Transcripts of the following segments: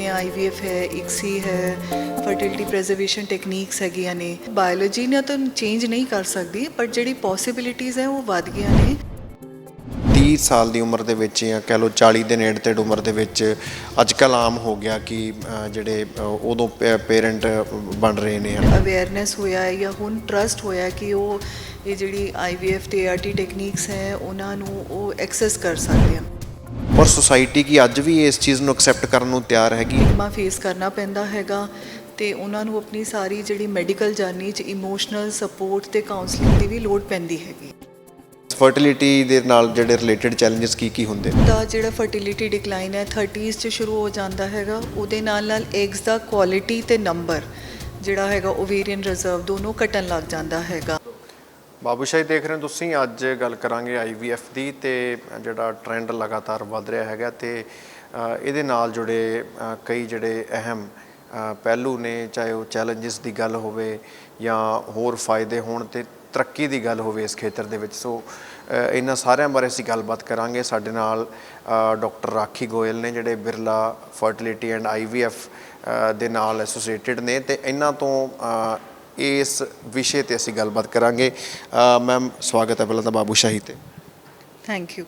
ਨੇ ਆਈਵੀਐਫ ਹੈ ਇਕਸੀ ਹੈ ਫਰਟੀਲਿਟੀ ਪ੍ਰੀਜ਼ਰਵੇਸ਼ਨ ਟੈਕਨੀਕਸ ਹੈਗੀਆਂ ਨੇ। ਬਾਇਓਲੋਜੀ ਨੇ ਤਾਂ ਚੇਂਜ ਨਹੀਂ ਕਰ ਸਕਦੀ ਪਰ ਜਿਹੜੀ ਪੋਸਿਬਿਲਿਟੀਜ਼ ਹੈ ਉਹ ਵੱਧ ਗਈਆਂ ਨੇ। 30 ਸਾਲ ਦੀ ਉਮਰ ਦੇ ਵਿੱਚ ਜਾਂ ਕਹਿ ਲਓ 40 ਦੇ ਨੇੜੇ ਤੇੜ ਉਮਰ ਦੇ ਵਿੱਚ ਅੱਜ ਕੱਲ੍ਹ ਆਮ ਹੋ ਗਿਆ ਕਿ ਜਿਹੜੇ ਉਦੋਂ ਪੇਰੈਂਟ ਬਣ ਰਹੇ ਨੇ। ਅਵੇਅਰਨੈਸ ਹੋਇਆ ਹੈ ਜਾਂ ਹੁਣ ਟਰਸਟ ਹੋਇਆ ਕਿ ਉਹ ਇਹ ਜਿਹੜੀ ਆਈਵੀਐਫ ਤੇ ਆਰਟੀ ਟੈਕਨੀਕਸ ਹੈ ਉਹਨਾਂ ਨੂੰ ਉਹ ਐਕਸੈਸ ਕਰ ਸਕਦੇ ਆ ਪਰ ਸੁਸਾਇਟੀ ਕੀ ਅੱਜ ਵੀ ਇਸ ਚੀਜ਼ ਨੂੰ ਐਕਸੈਪਟ ਕਰਨ ਨੂੰ ਤਿਆਰ ਹੈਗੀ ਮਾ ਫੇਸ ਕਰਨਾ ਪੈਂਦਾ ਹੈਗਾ ਤੇ ਉਹਨਾਂ ਨੂੰ ਆਪਣੀ ਸਾਰੀ ਜਿਹੜੀ ਮੈਡੀਕਲ ਜਰਨੀ 'ਚ ਇਮੋਸ਼ਨਲ ਸਪੋਰਟ ਤੇ ਕਾਉਂਸਲਿੰਗ ਦੀ ਵੀ ਲੋੜ ਪੈਂਦੀ ਹੈਗੀ। ਫਰਟੀਲਿਟੀ ਦੇ ਨਾਲ ਜਿਹੜੇ ਰਿਲੇਟਡ ਚੈਲੰਜਸ ਕੀ ਕੀ ਹੁੰਦੇ ਨੇ? ਦਾ ਜਿਹੜਾ ਫਰਟੀਲਿਟੀ ਡਿਕਲਾਈਨ ਹੈ 30s 'ਚ ਸ਼ੁਰੂ ਹੋ ਜਾਂਦਾ ਹੈਗਾ ਉਹਦੇ ਨਾਲ ਨਾਲ ਐਗਸ ਦਾ ਕੁਆਲਿਟੀ ਤੇ ਨੰਬਰ ਜਿਹੜਾ ਹੈਗਾ ਓਵੇਰੀਅਨ ਰਿਜ਼ਰਵ ਦੋਨੋਂ ਘਟਣ ਲੱਗ ਜਾਂਦਾ ਹੈਗਾ। ਬਾਬੂਸ਼ਾਹੀ ਦੇਖ ਰਹੇ ਹੋ ਤੁਸੀਂ, ਅੱਜ ਗੱਲ ਕਰਾਂਗੇ ਆਈਵੀਐਫ ਦੀ ਤੇ ਜਿਹੜਾ ਟ੍ਰੈਂਡ ਲਗਾਤਾਰ ਵੱਧ ਰਿਹਾ ਹੈਗਾ ਤੇ ਇਹਦੇ ਨਾਲ ਜੁੜੇ ਕਈ ਜਿਹੜੇ ਅਹਿਮ ਪਹਿਲੂ ਨੇ, ਚਾਹੇ ਉਹ ਚੈਲੰਜਸ ਦੀ ਗੱਲ ਹੋਵੇ ਜਾਂ ਹੋਰ ਫਾਇਦੇ ਹੋਣ ਤੇ ਤਰੱਕੀ ਦੀ ਗੱਲ ਹੋਵੇ ਇਸ ਖੇਤਰ ਦੇ ਵਿੱਚ। ਸੋ ਇਹਨਾਂ ਸਾਰਿਆਂ ਬਾਰੇ ਅਸੀਂ ਗੱਲਬਾਤ ਕਰਾਂਗੇ। ਸਾਡੇ ਨਾਲ ਡਾਕਟਰ ਰਾਖੀ ਗੋਇਲ ਨੇ, ਜਿਹੜੇ ਬਿਰਲਾ ਫਰਟੀਲਿਟੀ ਐਂਡ ਆਈਵੀਐਫ ਦੇ ਨਾਲ ਐਸੋਸੀਏਟਿਡ ਨੇ ਤੇ ਇਹਨਾਂ ਤੋਂ ਇਸ ਵਿਸ਼ੇ ਤੇ ਅਸੀਂ ਗੱਲਬਾਤ ਕਰਾਂਗੇ। ਮੈਮ ਸਵਾਗਤ ਹੈ ਪਹਿਲਾਂ ਤਾਂ ਬਾਬੂ ਸ਼ਾਹੀ ਤੇ। ਥੈਂਕ ਯੂ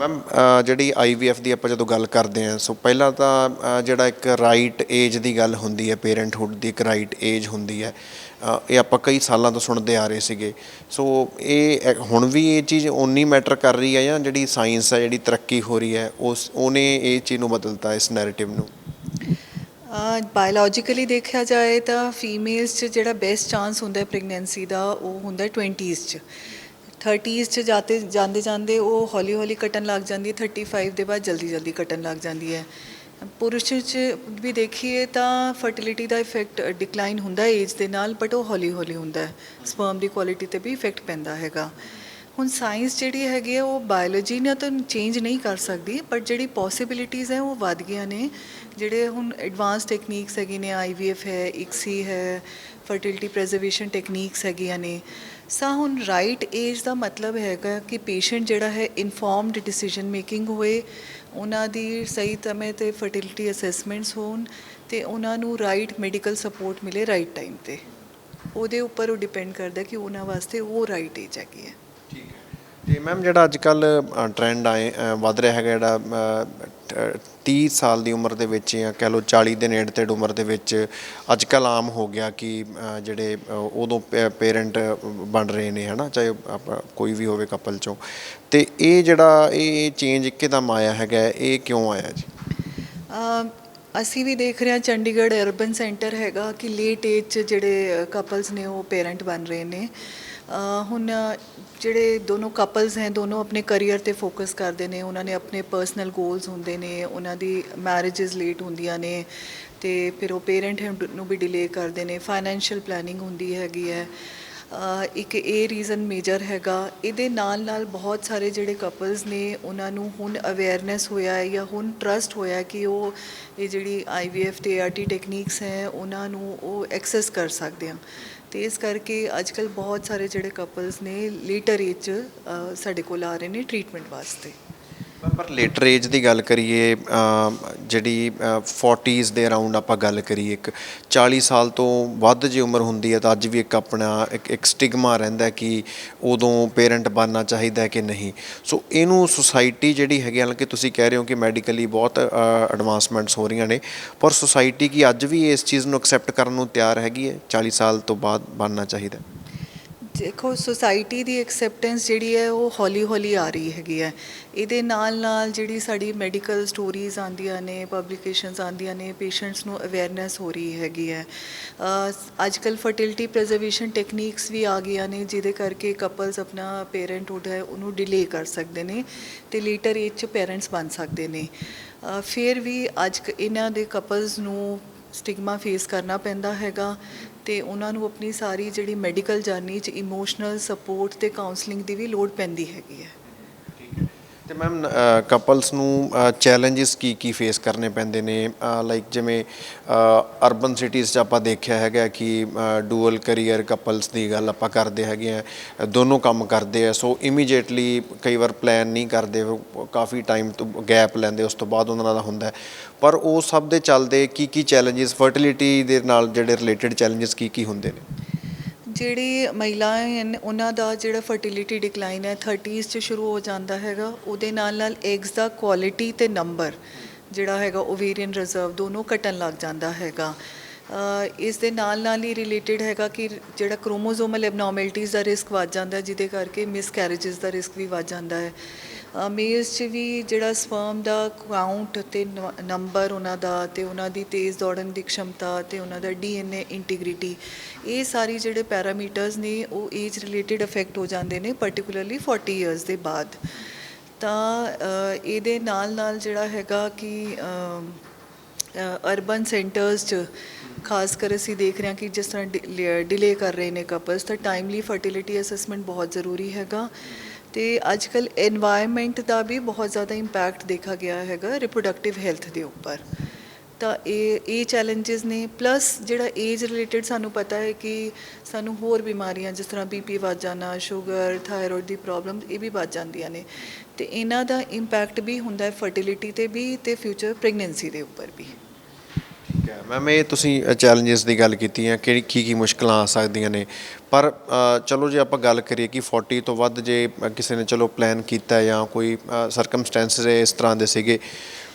ਮੈਮ ਜਿਹੜੀ ਆਈਵੀਐਫ ਦੀ ਆਪਾਂ ਜਦੋਂ ਗੱਲ ਕਰਦੇ ਹਾਂ ਸੋ ਪਹਿਲਾਂ ਤਾਂ ਜਿਹੜਾ ਇੱਕ ਰਾਈਟ ਏਜ ਦੀ ਗੱਲ ਹੁੰਦੀ ਹੈ ਪੇਰੈਂਟਹੁੱਡ ਦੀ ਇੱਕ ਰਾਈਟ ਏਜ ਹੁੰਦੀ ਹੈ ਇਹ ਆਪਾਂ ਕਈ ਸਾਲਾਂ ਤੋਂ ਸੁਣਦੇ ਆ ਰਹੇ ਸੀਗੇ। ਸੋ ਇਹ ਹੁਣ ਵੀ ਇਹ ਚੀਜ਼ ਓਨੀ ਮੈਟਰ ਕਰ ਰਹੀ ਹੈ ਜਾਂ ਜਿਹੜੀ ਸਾਇੰਸ ਹੈ ਜਿਹੜੀ ਤਰੱਕੀ ਹੋ ਰਹੀ ਹੈ ਉਸ ਉਹਨੇ ਇਹ ਚੀਜ਼ ਨੂੰ ਬਦਲਤਾ ਇਸ ਨੈਰੇਟਿਵ ਨੂੰ? ਬਾਇਓਲੋਜੀਕਲੀ ਦੇਖਿਆ ਜਾਏ ਤਾਂ ਫੀਮੇਲਸ 'ਚ ਜਿਹੜਾ ਬੈਸਟ ਚਾਂਸ ਹੁੰਦਾ ਹੈ ਪ੍ਰੈਗਨੈਂਸੀ ਦਾ, ਉਹ ਹੁੰਦਾ ਹੈ 20s 'ਚ। 30s 'ਚ ਜਾਤੇ, ਜਾਂਦੇ ਜਾਂਦੇ ਉਹ ਹੌਲੀ ਹੌਲੀ ਘਟਣ ਲੱਗ ਜਾਂਦੀ ਹੈ 35 ਦੇ ਬਾਅਦ ਜਲਦੀ ਜਲਦੀ ਘਟਣ ਲੱਗ ਜਾਂਦੀ ਹੈ। ਪੁਰਸ਼ 'ਚ ਵੀ ਦੇਖੀਏ ਤਾਂ ਫਰਟੀਲਿਟੀ ਦਾ ਇਫੈਕਟ ਡਿਕਲਾਈਨ ਹੁੰਦਾ ਏਜ ਦੇ ਨਾਲ ਬਟ ਉਹ ਹੌਲੀ ਹੌਲੀ ਹੁੰਦਾ ਹੈ। ਸਪਰਮ ਦੀ ਕੁਆਲਿਟੀ ਤੇ ਵੀ ਇਫੈਕਟ ਪੈਂਦਾ ਹੈਗਾ। ਹੁਣ ਸਾਇੰਸ ਜਿਹੜੀ ਹੈਗੀ ਹੈ, ਉਹ ਬਾਇਓਲੋਜੀ ਨੇ ਤਾਂ ਚੇਂਜ ਨਹੀਂ ਕਰ ਸਕਦੀ ਬਟ ਜਿਹੜੀ ਪੋਸਿਬਿਲਿਟੀਜ਼ ਹੈ, ਉਹ ਵੱਧ ਗਈਆਂ ਨੇ। ਜਿਹੜੇ ਹੁਣ ਐਡਵਾਂਸ ਟੈਕਨੀਕਸ ਹੈਗੀ ਨੇ ਆਈਵੀਐਫ ਹੈ ਇਕਸੀ ਹੈ ਫਰਟੀਲਿਟੀ ਪ੍ਰੀਜ਼ਰਵੇਸ਼ਨ ਟੈਕਨੀਕਸ ਹੈਗੀਆਂ ਨੇ। ਸਾ ਹੁਣ ਰਾਈਟ ਏਜ ਦਾ ਮਤਲਬ ਹੈਗਾ ਕਿ ਪੇਸ਼ੈਂਟ ਜਿਹੜਾ ਹੈ ਇਨਫੋਰਮਡ ਡਿਸੀਜਨ ਮੇਕਿੰਗ ਹੋਏ, ਉਹਨਾਂ ਦੀ ਸਹੀ ਸਮੇਂ ਤੇ ਫਰਟੀਲਿਟੀ ਅਸੈਸਮੈਂਟਸ ਹੋਣ ਤੇ ਉਹਨਾਂ ਨੂੰ ਰਾਈਟ ਮੈਡੀਕਲ ਸਪੋਰਟ ਮਿਲੇ ਰਾਈਟ ਟਾਈਮ ਤੇ। ਉਹਦੇ ਉੱਪਰ ਉਹ ਡਿਪੈਂਡ ਕਰਦਾ ਕਿ ਉਹਨਾਂ ਵਾਸਤੇ ਉਹ ਰਾਈਟ ਏਜ ਹੈਗੀ ਹੈ। ਠੀਕ ਹੈ। ਤੇ ਮੈਮ ਜਿਹੜਾ ਅੱਜ ਕੱਲ ਟ੍ਰੈਂਡ ਆਏ ਵੱਧ ਰਿਹਾ ਹੈਗਾ ਜਿਹੜਾ ਅ, 30 ਸਾਲ ਦੀ ਉਮਰ ਦੇ ਵਿੱਚ ਜਾਂ ਕਹਿ ਲਓ 40 ਦੇ ਨੇੜੇ ਤੇੜ ਉਮਰ ਦੇ ਵਿੱਚ ਅੱਜ ਕੱਲ ਆਮ ਹੋ ਗਿਆ ਕਿ ਜਿਹੜੇ ਅ, ਉਦੋਂ ਪੇਰੈਂਟ ਬਣ ਰਹੇ ਨੇ ਹਨਾ ਚਾਹੇ ਆਪਾਂ ਕੋਈ ਵੀ ਹੋਵੇ ਕਪਲ ਚੋਂ। ਤੇ ਇਹ ਜਿਹੜਾ ਇਹ ਚੇਂਜ ਇੱਕਦਮ ਆਇਆ ਹੈਗਾ ਇਹ ਕਿਉਂ ਆਇਆ ਜੀ? ਅਸੀਂ ਵੀ ਦੇਖ ਰਹੇ ਹਾਂ ਚੰਡੀਗੜ੍ਹ ਅਰਬਨ ਸੈਂਟਰ ਹੈਗਾ ਕਿ ਲੇਟ ਏਜ 'ਚ ਜਿਹੜੇ ਕਪਲਸ ਨੇ ਉਹ ਪੇਰੈਂਟ ਬਣ ਰਹੇ ਨੇ। ਹੁਣ ਜਿਹੜੇ ਦੋਨੋਂ ਕਪਲਸ ਹੈ, ਦੋਨੋਂ ਆਪਣੇ ਕੈਰੀਅਰ ਤੇ ਫੋਕਸ ਕਰਦੇ ਨੇ, ਉਹਨਾਂ ਨੇ ਆਪਣੇ ਪਰਸਨਲ ਗੋਲਸ ਹੁੰਦੇ ਨੇ, ਉਹਨਾਂ ਦੀ ਮੈਰਿਜਸ ਲੇਟ ਹੁੰਦੀਆਂ ਨੇ ਤੇ ਫਿਰ ਉਹ ਪੇਰੈਂਟ ਨੂੰ ਵੀ ਡਿਲੇ ਕਰਦੇ ਨੇ ਫਾਈਨੈਂਸ਼ੀਅਲ ਪਲੈਨਿੰਗ ਹੁੰਦੀ ਹੈਗੀ ਹੈ। ਇੱਕ ਇਹ ਰੀਜ਼ਨ ਮੇਜਰ ਹੈਗਾ, ਇਹਦੇ ਨਾਲ ਨਾਲ ਬਹੁਤ ਸਾਰੇ ਜਿਹੜੇ ਕਪਲਸ ਨੇ ਉਹਨਾਂ ਨੂੰ ਹੁਣ ਅਵੇਅਰਨੈਸ ਹੋਇਆ ਹੈ ਜਾਂ ਹੁਣ ਟਰਸਟ ਹੋਇਆ ਕਿ ਉਹ ਇਹ ਜਿਹੜੀ ਆਈਵੀਐਫ ਤੇ ਆਰਟੀ ਟੈਕਨੀਕਸ ਹੈ, ਉਹਨਾਂ ਨੂੰ ਉਹ ਐਕਸੈਸ ਕਰ ਸਕਦੇ ਆ। ਤੇ ਇਸ ਕਰਕੇ ਅੱਜ ਕੱਲ ਬਹੁਤ ਸਾਰੇ ਜਿਹੜੇ ਕਪਲਸ ਨੇ ਲੇਟਰ ਏਜ 'ਚ ਸਾਡੇ ਕੋਲ ਆ ਰਹੇ ਨੇ ਟ੍ਰੀਟਮੈਂਟ ਵਾਸਤੇ। ਪਰ ਲੇਟਰ ਏਜ ਦੀ ਗੱਲ ਕਰੀਏ ਜਿਹੜੀ ਅ, 40s ਦੇ ਅਰਾਊਂਡ ਆਪਾਂ ਗੱਲ ਕਰੀਏ ਇੱਕ 40 ਸਾਲ ਤੋਂ ਵੱਧ ਜੇ ਉਮਰ ਹੁੰਦੀ ਹੈ ਤਾਂ ਅੱਜ ਵੀ ਇੱਕ ਆਪਣਾ ਇੱਕ ਇੱਕ ਸਟਿਗਮਾ ਰਹਿੰਦਾ ਕਿ ਉਦੋਂ ਪੇਰੈਂਟ ਬਣਨਾ ਚਾਹੀਦਾ ਹੈ ਕਿ ਨਹੀਂ। ਸੋ ਇਹਨੂੰ ਸੁਸਾਇਟੀ ਜਿਹੜੀ ਹੈਗੀ ਹਾਲਾਂਕਿ ਤੁਸੀਂ ਕਹਿ ਰਹੇ ਹੋ ਕਿ ਮੈਡੀਕਲੀ ਬਹੁਤ ਐਡਵਾਂਸਮੈਂਟਸ ਹੋ ਰਹੀਆਂ ਨੇ ਪਰ ਸੁਸਾਇਟੀ ਕੀ ਅੱਜ ਵੀ ਇਸ ਚੀਜ਼ ਨੂੰ ਐਕਸੈਪਟ ਕਰਨ ਨੂੰ ਤਿਆਰ ਹੈਗੀ ਹੈ? 40 ਸਾਲ ਤੋਂ ਬਾਅਦ ਬਣਨਾ ਚਾਹੀਦਾ ਦੇਖੋ ਸੋਸਾਇਟੀ ਦੀ ਐਕਸੈਪਟੈਂਸ ਜਿਹੜੀ ਹੈ, ਉਹ ਹੌਲੀ ਹੌਲੀ ਆ ਰਹੀ ਹੈਗੀ ਹੈ। ਇਹਦੇ ਨਾਲ ਨਾਲ ਜਿਹੜੀ ਸਾਡੀ ਮੈਡੀਕਲ ਸਟੋਰੀਜ਼ ਆਉਂਦੀਆਂ ਨੇ ਪਬਲਿਕੇਸ਼ਨਸ ਆਉਂਦੀਆਂ ਨੇ ਪੇਸ਼ੈਂਟਸ ਨੂੰ ਅਵੇਅਰਨੈਸ ਹੋ ਰਹੀ ਹੈਗੀ ਹੈ। ਅੱਜ ਕੱਲ ਫਰਟੀਲਿਟੀ ਪ੍ਰੀਜ਼ਰਵੇਸ਼ਨ ਟੈਕਨੀਕਸ ਵੀ ਆ ਗਈਆਂ ਨੇ, ਜਿਹਦੇ ਕਰਕੇ ਕਪਲਸ ਆਪਣਾ ਪੇਰੈਂਟਹੁੱਡ ਹੈ, ਉਹਨੂੰ ਡਿਲੇ ਕਰ ਸਕਦੇ ਨੇ ਤੇ ਲੇਟਰ ਏਜ 'ਚ ਪੇਰੈਂਟਸ ਬਣ ਸਕਦੇ ਨੇ। ਫਿਰ ਵੀ ਅੱਜ ਕ- ਇਹਨਾਂ ਦੇ ਕਪਲਸ ਨੂੰ ਸਟਿਗਮਾ ਫੇਸ ਕਰਨਾ ਪੈਂਦਾ ਹੈਗਾ। ਤੇ ਉਹਨਾਂ ਨੂੰ ਆਪਣੀ ਸਾਰੀ ਜਿਹੜੀ ਮੈਡੀਕਲ ਜਰਨੀ 'ਚ ਇਮੋਸ਼ਨਲ ਸਪੋਰਟ ਤੇ ਕਾਉਂਸਲਿੰਗ ਦੀ ਵੀ ਲੋੜ ਪੈਂਦੀ ਹੈਗੀ ਹੈ। ਤੇ ਮੈਮ ਕਪਲਸ ਨੂੰ ਚੈਲੰਜਸ ਕੀ ਕੀ ਫੇਸ ਕਰਨੇ ਪੈਂਦੇ ਨੇ? ਲਾਈਕ ਜਿਵੇਂ ਅਰਬਨ ਸਿਟੀਜ਼ 'ਚ ਆਪਾਂ ਦੇਖਿਆ ਹੈਗਾ ਕਿ ਡੂਅਲ ਕੈਰੀਅਰ ਕਪਲਸ ਦੀ ਗੱਲ ਆਪਾਂ ਕਰਦੇ ਹੈਗੇ ਆ, ਦੋਨੋਂ ਕੰਮ ਕਰਦੇ ਆ ਸੋ ਇਮੀਡੀਏਟਲੀ ਕਈ ਵਾਰ ਪਲਾਨ ਨਹੀਂ ਕਰਦੇ, ਕਾਫੀ ਟਾਈਮ ਤੋਂ ਗੈਪ ਲੈਂਦੇ, ਉਸ ਤੋਂ ਬਾਅਦ ਉਹਨਾਂ ਦਾ ਹੁੰਦਾ। ਪਰ ਉਹ ਸਭ ਦੇ ਚੱਲਦੇ ਕੀ ਕੀ ਚੈਲੰਜਸ ਫਰਟੀਲਿਟੀ ਦੇ ਨਾਲ ਜਿਹੜੇ ਰਿਲੇਟਡ ਚੈਲੰਜਸ ਕੀ ਕੀ ਹੁੰਦੇ ਨੇ? ਜਿਹੜੀ ਮਹਿਲਾएं ਹਨ, ਉਹਨਾਂ ਦਾ ਜਿਹੜਾ ਫਰਟੀਲਿਟੀ ਡਿਕਲਾਈਨ ਹੈ 30s ਚ ਸ਼ੁਰੂ ਹੋ ਜਾਂਦਾ ਹੈਗਾ, ਉਹਦੇ ਨਾਲ ਨਾਲ ਐਗਸ ਦਾ ਕੁਆਲਿਟੀ ਤੇ ਨੰਬਰ ਜਿਹੜਾ ਹੈਗਾ ਓਵੇਰੀਅਨ ਰਿਜ਼ਰਵ ਦੋਨੋਂ ਘਟਣ ਲੱਗ ਜਾਂਦਾ ਹੈਗਾ। ਇਸ ਦੇ ਨਾਲ ਨਾਲ ਹੀ ਰਿਲੇਟਡ ਹੈਗਾ ਕਿ ਜਿਹੜਾ ਕ੍ਰੋਮੋਸੋਮਲ ਐਬਨੋਰਮੈਲਿਟੀਜ਼ ਦਾ ਰਿਸਕ ਵੱਧ ਜਾਂਦਾ ਜਿਹਦੇ ਕਰਕੇ ਮਿਸਕੈਰੇजेस ਦਾ ਰਿਸਕ ਵੀ ਵੱਧ ਜਾਂਦਾ ਹੈ। ਮੇਲਸ 'ਚ ਵੀ ਜਿਹੜਾ ਸਪਰਮ ਦਾ ਕਾਊਂਟ ਤੇ ਨੰਬਰ ਉਹਨਾਂ ਦਾ ਤੇ ਉਹਨਾਂ ਦੀ ਤੇਜ਼ ਦੌੜਨ ਦੀ ਖਮਤਾ ਤੇ ਉਹਨਾਂ ਦਾ ਡੀਐਨਏ ਇੰਟੀਗ੍ਰਿਟੀ ਇਹ ਸਾਰੀ ਜਿਹੜੇ ਪੈਰਾਮੀਟਰਸ ਨੇ, ਉਹ ਏਜ ਰਿਲੇਟਡ ਇਫੈਕਟ ਹੋ ਜਾਂਦੇ ਨੇ ਪਾਰਟਿਕੂਲਰਲੀ 40 ਇਅਰਸ ਦੇ ਬਾਅਦ। ਤਾਂ ਇਹਦੇ ਨਾਲ ਨਾਲ ਜਿਹੜਾ ਹੈਗਾ ਕਿ ਅਰਬਨ ਸੈਂਟਰਸ 'ਚ, ਖਾਸ ਕਰ ਅਸੀਂ ਦੇਖ ਰਹੇ ਹਾਂ ਕਿ ਜਿਸ ਤਰ੍ਹਾਂ ਡਿਲੇ ਕਰ ਰਹੇ ਨੇ ਕਪਲਸ ਤਾਂ ਟਾਈਮਲੀ ਫਰਟੀਲਿਟੀ ਅਸੈਸਮੈਂਟ ਬਹੁਤ ਜ਼ਰੂਰੀ ਹੈਗਾ। ਤੇ ਅੱਜ ਕੱਲ এনवायरमेंट ਦਾ ਵੀ ਬਹੁਤ ਜ਼ਿਆਦਾ ਇੰਪੈਕਟ ਦੇਖਿਆ ਗਿਆ ਹੈਗਾ ਰਿਪਰੋਡਕਟਿਵ ਹੈਲਥ ਦੇ ਉੱਪਰ। ਤਾਂ ਇਹ ਇਹ ਚੈਲੰਜਸ ਨੇ ਪਲੱਸ ਜਿਹੜਾ ਏਜ ਰਿਲੇਟਡ ਸਾਨੂੰ ਪਤਾ ਹੈ ਕਿ ਸਾਨੂੰ ਹੋਰ ਬਿਮਾਰੀਆਂ, ਜਿਸ ਤਰ੍ਹਾਂ ਬੀਪੀ ਵੱਧ ਜਾਣਾ ਸ਼ੂਗਰ ਥਾਇਰੋਇਡ ਦੀ ਪ੍ਰੋਬਲਮ ਇਹ ਵੀ ਵੱਧ ਜਾਂਦੀਆਂ ਨੇ। ਤੇ ਇਹਨਾਂ ਦਾ ਇੰਪੈਕਟ ਵੀ ਹੁੰਦਾ ਹੈ ਫਰਟੀਲਿਟੀ ਤੇ ਵੀ ਤੇ ਫਿਊਚਰ ਪ੍ਰੈਗਨੈਂਸੀ ਦੇ ਉੱਪਰ ਵੀ। ਠੀਕ ਹੈ। ਮੈਮ, ਇਹ ਤੁਸੀਂ ਚੈਲੰਜਸ ਦੀ ਗੱਲ ਕੀਤੀ ਹੈ ਕਿ ਕੀ ਕੀ ਮੁਸ਼ਕਲਾਂ ਆ ਸਕਦੀਆਂ ਨੇ? ਪਰ ਚਲੋ ਜੇ ਆਪਾਂ ਗੱਲ ਕਰੀਏ ਕਿ 40 ਤੋਂ ਵੱਧ ਜੇ ਕਿਸੇ ਨੇ ਚਲੋ ਪਲਾਨ ਕੀਤਾ ਜਾਂ ਕੋਈ ਸਰਕਮਸਟੈਂਸਸ ਇਸ ਤਰ੍ਹਾਂ ਦੇ ਸੀਗੇ,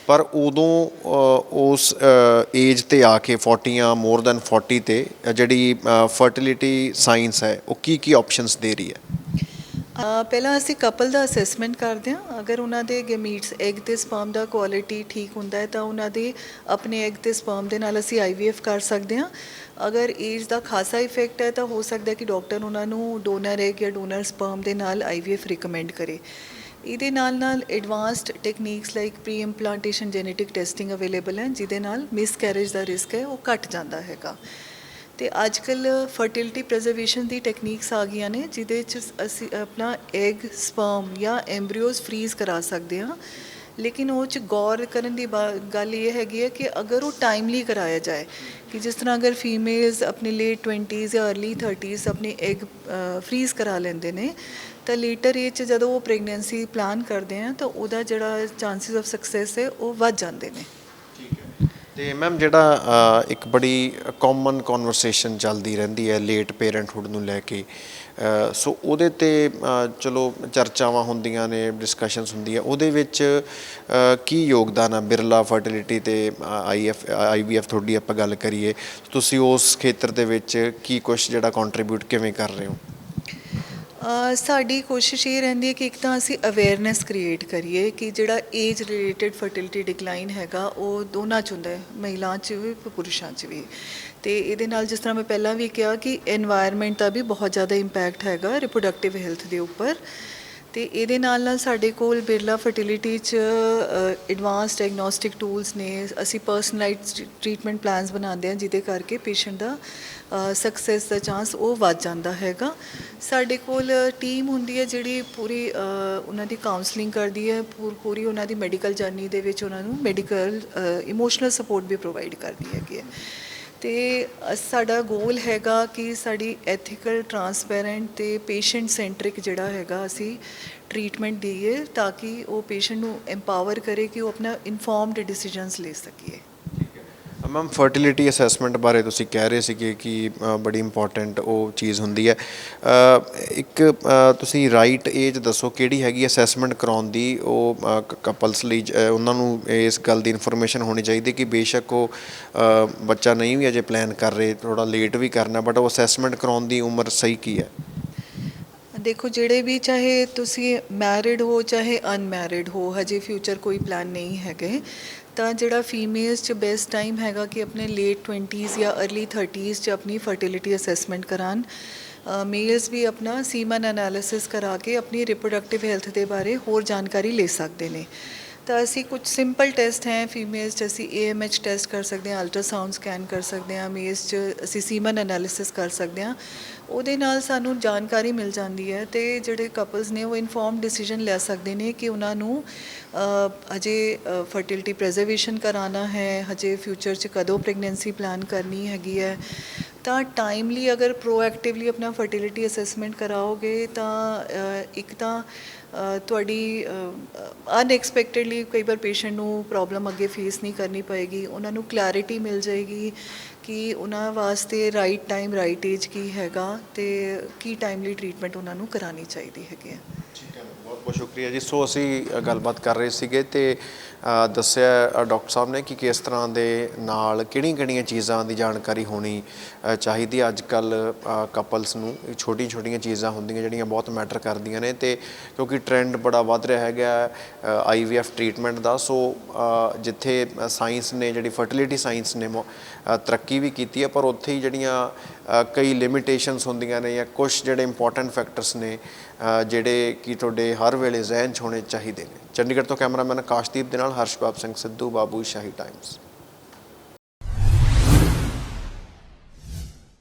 ਪਰ ਉਦੋਂ ਉਸ ਏਜ ਤੇ ਆ ਕੇ 40 ਜਾਂ ਮੋਰ ਦੈਨ 40 ਤੇ ਜਿਹੜੀ ਫਰਟੀਲਿਟੀ ਸਾਇੰਸ ਹੈ, ਉਹ ਕੀ ਕੀ ਆਪਸ਼ਨਸ ਦੇ ਰਹੀ ਹੈ? ਪਹਿਲਾਂ ਅਸੀਂ ਕਪਲ ਦਾ ਅਸੈਸਮੈਂਟ ਕਰਦੇ ਹਾਂ। ਅਗਰ ਉਹਨਾਂ ਦੇ ਗੈਮੀਟਸ ਐਗ ਤੇ ਸਪਰਮ ਦਾ ਕੁਆਲਿਟੀ ਠੀਕ ਹੁੰਦਾ ਹੈ, ਤਾਂ ਉਹਨਾਂ ਦੇ ਆਪਣੇ ਐਗ ਤੇ ਸਪਰਮ ਦੇ ਨਾਲ ਅਸੀਂ ਆਈਵੀਐਫ ਕਰ ਸਕਦੇ ਹਾਂ। ਅਗਰ ਏਜ ਦਾ ਖਾਸਾ ਇਫੈਕਟ ਹੈ, ਤਾਂ ਹੋ ਸਕਦਾ ਕਿ ਡਾਕਟਰ ਉਹਨਾਂ ਨੂੰ ਡੋਨਰ ਐਗ ਜਾਂ ਡੋਨਰ ਸਪਰਮ ਦੇ ਨਾਲ ਆਈਵੀਐਫ ਰਿਕਮੈਂਡ ਕਰੇ। ਇਹਦੇ ਨਾਲ ਨਾਲ advanced techniques like pre implantation genetic testing available ਹੈ, ਜਿਹਦੇ ਨਾਲ ਮਿਸਕੈਰੇਜ ਦਾ ਰਿਸਕ ਹੈ, ਉਹ ਘਟ ਜਾਂਦਾ ਹੈਗਾ। ਤੇ ਅੱਜ ਕੱਲ ਫਰਟੀਲਿਟੀ ਪ੍ਰੀਜ਼ਰਵੇਸ਼ਨ ਦੀ ਟੈਕਨੀਕਸ ਆ ਗਈਆਂ ਨੇ, ਜਿਹਦੇ ਚ ਅਸੀਂ ਆਪਣਾ ਐਗ ਸਪਰਮ ਜਾਂ ਐਮਬ੍ਰਿਓਜ਼ ਫ੍ਰੀਜ਼ ਕਰਾ ਸਕਦੇ ਹਾਂ। ਲੇਕਿਨ ਉਹ ਚ ਗੌਰ ਕਰਨ ਦੀ ਬਾ- ਗੱਲ ਇਹ ਹੈਗੀ ਹੈ ਕਿ ਅਗਰ ਉਹ ਟਾਈਮਲੀ ਕਰਾਇਆ ਜਾਏ, ਕਿ ਜਿਸ ਤਰ੍ਹਾਂ ਅਗਰ ਫੀਮੇਲਸ ਆਪਣੇ ਲੇਟ 20s ਜਾਂ अर्ਲੀ 30s ਆਪਣੇ ਐਗ ਫ੍ਰੀਜ਼ ਕਰਾ ਲੈਂਦੇ ਨੇ, ਤਾਂ ਲੇਟਰ ਏਜ 'ਚ ਜਦੋਂ ਉਹ ਪ੍ਰੈਗਨੈਂਸੀ ਪਲਾਨ ਕਰਦੇ ਆ, ਤਾਂ ਉਹਦਾ ਜਿਹੜਾ ਚਾਂਸਸ ਆਫ ਸਕਸੈਸ ਹੈ, ਉਹ ਵੱਧ ਜਾਂਦੇ ਨੇ। ਤੇ ਮੈਮ ਜਿਹੜਾ ਇੱਕ ਬੜੀ ਕਾਮਨ ਕਨਵਰਸੇਸ਼ਨ ਚੱਲਦੀ ਰਹਿੰਦੀ ਹੈ ਲੇਟ ਪੇਰੈਂਟਹੁੱਡ ਨੂੰ ਲੈ ਕੇ ਸੋ ਉਹਦੇ ਤੇ ਚਲੋ ਚਰਚਾਵਾਂ ਹੁੰਦੀਆਂ ਨੇ ਡਿਸਕਸ਼ਨਸ ਹੁੰਦੀ ਹੈ, ਉਹਦੇ ਵਿੱਚ ਕੀ ਯੋਗਦਾਨ ਆ ਬਿਰਲਾ ਫਰਟੀਲਿਟੀ ਤੇ ਆਈਐਫ ਆਈਵੀਐਫ ਤੁਹਾਡੀ ਆਪਾਂ ਗੱਲ ਕਰੀਏ, ਤੁਸੀਂ ਉਸ ਖੇਤਰ ਦੇ ਵਿੱਚ ਕੀ ਕੁਝ ਜਿਹੜਾ ਕੰਟਰੀਬਿਊਟ ਕਿਵੇਂ ਕਰ ਰਹੇ ਹੋ? ਸਾਡੀ ਕੋਸ਼ਿਸ਼ ਇਹ ਰਹਿੰਦੀ ਹੈ ਕਿ ਇੱਕ ਤਾਂ ਅਸੀਂ ਅਵੇਅਰਨੈਸ ਕ੍ਰੀਏਟ ਕਰੀਏ ਕਿ ਜਿਹੜਾ ਏਜ ਰਿਲੇਟਡ ਫਰਟੀਲਿਟੀ ਡਿਕਲਾਈਨ ਹੈਗਾ, ਉਹ ਦੋਨਾਂ 'ਚ ਹੁੰਦਾ ਹੈ ਮਹਿਲਾ 'ਚ ਵੀ ਪੁਰਸ਼ਾਂ 'ਚ ਵੀ। ਤੇ ਇਹਦੇ ਨਾਲ ਜਿਸ ਤਰ੍ਹਾਂ ਮੈਂ ਪਹਿਲਾਂ ਵੀ ਕਿਹਾ ਕਿ এনवायरमेंट ਦਾ ਵੀ ਬਹੁਤ ਜ਼ਿਆਦਾ ਇੰਪੈਕਟ ਹੈਗਾ ਰਿਪਰੋਡਕਟਿਵ ਹੈਲਥ ਦੇ ਉੱਪਰ। ਤੇ ਇਹਦੇ ਨਾਲ ਨਾਲ ਸਾਡੇ ਕੋਲ ਬਿਰਲਾ ਫਰਟੀਲਿਟੀ ਚ ਐਡਵਾਂਸ ਡਾਇਗਨੋਸਟਿਕ ਟੂਲਸ ਨੇ। ਅਸੀਂ ਪਰਸਨਲਾਈਜ਼ਡ ਟ੍ਰੀਟਮੈਂਟ ਪਲਾਨਸ ਬਣਾਉਂਦੇ ਹਾਂ, ਜਿਹਦੇ ਕਰਕੇ ਪੇਸ਼ੈਂਟ ਦਾ ਸਕਸੈਸ ਦਾ ਚਾਂਸ ਉਹ ਵੱਧ ਜਾਂਦਾ ਹੈਗਾ। ਸਾਡੇ ਕੋਲ ਟੀਮ ਹੁੰਦੀ ਹੈ ਜਿਹੜੀ ਪੂਰੀ ਉਹਨਾਂ ਦੀ ਕਾਉਂਸਲਿੰਗ ਕਰਦੀ ਹੈ, ਪੂਰ- ਪੂਰੀ ਉਹਨਾਂ ਦੀ ਮੈਡੀਕਲ ਜਰਨੀ ਦੇ ਵਿੱਚ ਉਹਨਾਂ ਨੂੰ ਮੈਡੀਕਲ ਇਮੋਸ਼ਨਲ ਸਪੋਰਟ ਵੀ ਪ੍ਰੋਵਾਈਡ ਕਰਦੀ ਹੈਗੀ ਹੈ। ਤੇ ਅ, ਸਾਡਾ ਗੋਲ ਹੈਗਾ ਕਿ ਸਾਡੀ ਐਥੀਕਲ ਟਰਾਂਸਪੇਰੈਂਟ ਤੇ ਪੇਸ਼ੈਂਟ ਸੈਂਟਰਿਕ ਜਿਹੜਾ ਹੈਗਾ ਅਸੀਂ ਟ੍ਰੀਟਮੈਂਟ ਦਈਏ ਤਾਂ ਕਿ ਉਹ ਪੇਸ਼ੈਂਟ ਨੂੰ ਐਮਪਾਵਰ ਕਰੇ ਕਿ ਉਹ ਆਪਣਾ ਇਨਫੋਰਮਡ ਡਿਸੀਜਨਸ ਲੈ ਸਕੀਏ। ਮੈਮ ਫਰਟੀਲਿਟੀ ਅਸੈਸਮੈਂਟ ਬਾਰੇ ਤੁਸੀਂ ਕਹਿ ਰਹੇ ਸੀਗੇ ਕਿ ਬੜੀ ਇੰਪੋਰਟੈਂਟ ਉਹ ਚੀਜ਼ ਹੁੰਦੀ ਹੈ। ਇੱਕ ਤੁਸੀਂ ਰਾਈਟ ਏਜ ਦੱਸੋ ਕਿਹੜੀ ਹੈਗੀ ਅਸੈਸਮੈਂਟ ਕਰਾਉਣ ਦੀ, ਉਹ ਕਪਲਸ ਲਈ ਜ- ਉਹਨਾਂ ਨੂੰ ਇਸ ਗੱਲ ਦੀ ਇਨਫੋਰਮੇਸ਼ਨ ਹੋਣੀ ਚਾਹੀਦੀ ਕਿ ਬੇਸ਼ੱਕ ਉਹ ਬੱਚਾ ਨਹੀਂ ਵੀ ਅਜੇ ਪਲਾਨ ਕਰ ਰਹੇ ਥੋੜਾ ਲੇਟ ਵੀ ਕਰਨਾ ਬਟ ਉਹ ਅਸੈਸਮੈਂਟ ਕਰਾਉਣ ਦੀ ਉਮਰ ਸਹੀ ਕੀ ਹੈ? ਦੇਖੋ, ਜਿਹੜੇ ਵੀ ਚਾਹੇ ਤੁਸੀਂ ਮੈਰਿਡ ਹੋ, ਚਾਹੇ ਅਨਮੈਰਿਡ ਹੋ, ਹਜੇ ਫਿਊਚਰ ਕੋਈ ਪਲਾਨ ਨਹੀਂ ਹੈਗੇ। ਤਾਂ ਜਿਹੜਾ ਫੀਮੇਲਸ ਚ ਬੈਸਟ ਟਾਈਮ ਹੈਗਾ ਕਿ ਆਪਣੇ ਲੇਟ 20s ਜਾਂ अर्ਲੀ 30s ਚ ਆਪਣੀ ਫਰਟੀਲਿਟੀ ਅਸੈਸਮੈਂਟ ਕਰਾਨ ਮੇਲਸ ਵੀ ਆਪਣਾ ਸੀਮਨ ਐਨਾਲਿਸਿਸ ਕਰਾ ਕੇ ਆਪਣੀ ਰਿਪਰੋਡਕਟਿਵ ਹੈਲਥ ਦੇ ਬਾਰੇ ਹੋਰ ਜਾਣਕਾਰੀ ਲੈ ਸਕਦੇ ਨੇ। ਤਾਂ ਅਸੀਂ ਕੁਝ ਸਿੰਪਲ ਟੈਸਟ ਹੈ ਫੀਮੇਲਸ 'ਚ ਅਸੀਂ AMH ਟੈਸਟ ਕਰ ਸਕਦੇ ਹਾਂ ਅਲਟਰਾਸਾਊਂਡ ਸਕੈਨ ਕਰ ਸਕਦੇ ਹਾਂ ਮੇਲਸ 'ਚ ਅਸੀਂ ਸੀਮਨ ਐਨਾਲਿਸਿਸ ਕਰ ਸਕਦੇ ਹਾਂ। ਉਹਦੇ ਨਾਲ ਸਾਨੂੰ ਜਾਣਕਾਰੀ ਮਿਲ ਜਾਂਦੀ ਹੈ ਤੇ ਜਿਹੜੇ ਕਪਲਸ ਨੇ ਉਹ ਇਨਫੋਰਮ ਡਿਸੀਜਨ ਲੈ ਸਕਦੇ ਨੇ ਕਿ ਉਹਨਾਂ ਨੂੰ ਅ, ਅਜੇ ਫਰਟੀਲਿਟੀ ਪ੍ਰੀਜ਼ਰਵੇਸ਼ਨ ਕਰਾਉਣਾ ਹੈ ਹਜੇ ਫਿਊਚਰ 'ਚ ਕਦੋਂ ਪ੍ਰੈਗਨੈਂਸੀ ਪਲਾਨ ਕਰਨੀ ਹੈਗੀ ਹੈ। ਤਾਂ ਟਾਈਮਲੀ ਅਗਰ ਪ੍ਰੋਐਕਟਿਵਲੀ ਆਪਣਾ ਫਰਟੀਲਿਟੀ ਅਸੈਸਮੈਂਟ ਕਰਾਓਗੇ ਤਾਂ ਇੱਕ ਤਾਂ ਤੁਹਾਡੀ ਅਨਐਕਸਪੈਕਟਿਡਲੀ ਕਈ ਵਾਰ ਪੇਸ਼ੈਂਟ ਨੂੰ ਪ੍ਰੋਬਲਮ ਅੱਗੇ ਫੇਸ ਨਹੀਂ ਕਰਨੀ ਪਏਗੀ ਉਹਨਾਂ ਨੂੰ ਕਲੈਰਿਟੀ ਮਿਲ ਜਾਏਗੀ ਕਿ ਉਹਨਾਂ ਵਾਸਤੇ ਰਾਈਟ ਟਾਈਮ ਰਾਈਟ ਏਜ ਕੀ ਹੈਗਾ ਤੇ ਕੀ ਟਾਈਮਲੀ ਟਰੀਟਮੈਂਟ ਉਹਨਾਂ ਨੂੰ ਕਰਾਣੀ ਚਾਹੀਦੀ ਹੈਗੀ ਹੈ। ਠੀਕ ਹੈ ਬਹੁਤ ਬਹੁਤ ਸ਼ੁਕਰੀਆ ਜੀ। ਸੋ ਅਸੀਂ ਗੱਲਬਾਤ ਕਰ ਰਹੇ ਸੀਗੇ ਤੇ ਦੱਸਿਆ ਅ, ਡਾਕਟਰ ਸਾਹਿਬ ਨੇ ਕਿ ਕਿਸ ਤਰ੍ਹਾਂ ਦੇ ਨਾਲ ਕਿਹੜੀਆਂ ਕਿਹੜੀਆਂ ਚੀਜ਼ਾਂ ਦੀ ਜਾਣਕਾਰੀ ਹੋਣੀ ਚਾਹੀਦੀ ਅੱਜ ਕੱਲ ਕਪਲਸ ਨੂੰ ਛੋਟੀ ਛੋਟੀਆਂ ਚੀਜ਼ਾਂ ਹੁੰਦੀਆਂ ਜਿਹੜੀਆਂ ਬਹੁਤ ਮੈਟਰ ਕਰਦੀਆਂ ਨੇ ਤੇ ਕਿਉਂਕਿ ਟ੍ਰੈਂਡ ਬੜਾ ਵੱਧ ਰਿਹਾ ਹੈਗਾ ਆਈਵੀਐਫ ਟ੍ਰੀਟਮੈਂਟ ਦਾ। ਸੋ ਜਿੱਥੇ ਸਾਇੰਸ ਨੇ, ਜਿਹੜੀ ਫਰਟੀਲਿਟੀ ਸਾਇੰਸ ਨੇ, ਮੋ- ਤਰੱਕੀ ਵੀ ਕੀਤੀ ਹੈ, ਪਰ ਉੱਥੇ ਹੀ ਜਿਹੜੀਆਂ ਕਈ ਲਿਮਿਟੇਸ਼ਨਸ ਹੁੰਦੀਆਂ ਨੇ ਜਾਂ ਕੁਝ ਜਿਹੜੇ ਇੰਪੋਰਟੈਂਟ ਫੈਕਟਰਸ ਨੇ ਜਿਹੜੇ ਕਿ ਤੁਹਾਡੇ ਹਰ ਵੇਲੇ ਜ਼ਿਹਨ 'ਚ ਹੋਣੇ ਚਾਹੀਦੇ ਨੇ। ਚੰਡੀਗੜ੍ਹ ਤੋਂ ਕੈਮਰਾਮੈਨ ਕਾਸ਼ਦੀਪ ਦੇ ਨਾਲ ਹਰਸ਼ਬਾਬ ਸਿੰਘ ਸਿੱਧੂ, ਬਾਬੂ ਸ਼ਾਹੀ ਟਾਈਮਸ